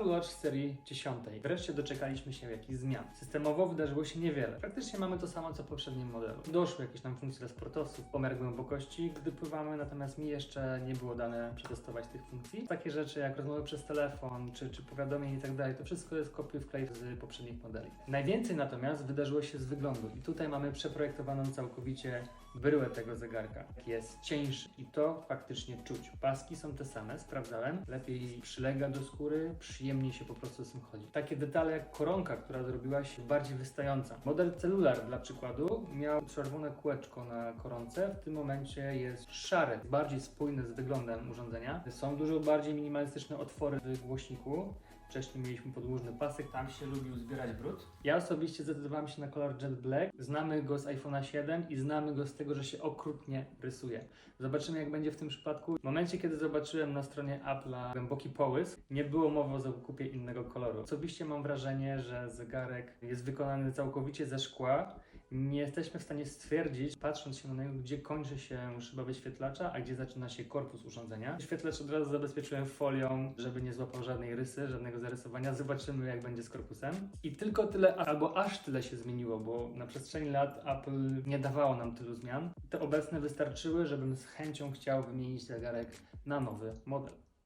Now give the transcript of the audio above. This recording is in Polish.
Apple Watch serii 10. Wreszcie doczekaliśmy się jakichś zmian. Systemowo wydarzyło się niewiele. Praktycznie mamy to samo co w poprzednim modelu. Doszły jakieś tam funkcje dla sportowców, pomiar głębokości, gdy pływamy, natomiast mi jeszcze nie było dane przetestować tych funkcji. Takie rzeczy jak rozmowy przez telefon, czy, czy powiadomień i tak dalej, to wszystko jest kopiuj wklej z poprzednich modeli. Najwięcej natomiast wydarzyło się z wyglądu i tutaj mamy przeprojektowaną całkowicie bryłę tego zegarka. Jest cieńszy i to faktycznie czuć. Paski są te same, sprawdzałem. Lepiej przylega do skóry, przyjemniej się po prostu z tym chodzi. Takie detale jak koronka, która zrobiła się bardziej wystająca. Model celular dla przykładu miał czerwone kółeczko na koronce, w tym momencie jest szare, bardziej spójne z wyglądem urządzenia. Są dużo bardziej minimalistyczne otwory w głośniku. Wcześniej mieliśmy podłużny pasek, tam się lubił zbierać brud. Ja osobiście zdecydowałem się na kolor Jet Black. Znamy go z iPhone'a 7 i znamy go z tego, że się okrutnie rysuje. Zobaczymy jak będzie w tym przypadku. W momencie, kiedy zobaczyłem na stronie Apple'a głęboki połysk, nie było mowy o zakupie innego koloru. Osobiście mam wrażenie, że zegarek jest wykonany całkowicie ze szkła. Nie jesteśmy w stanie stwierdzić, patrząc się na niego, gdzie kończy się szyba wyświetlacza, a gdzie zaczyna się korpus urządzenia. Wyświetlacz od razu zabezpieczyłem folią, żeby nie złapał żadnej rysy, żadnego zarysowania. Zobaczymy, jak będzie z korpusem. I tylko tyle, albo aż tyle się zmieniło, bo na przestrzeni lat Apple nie dawało nam tylu zmian. Te obecne wystarczyły, żebym z chęcią chciał wymienić zegarek na nowy model.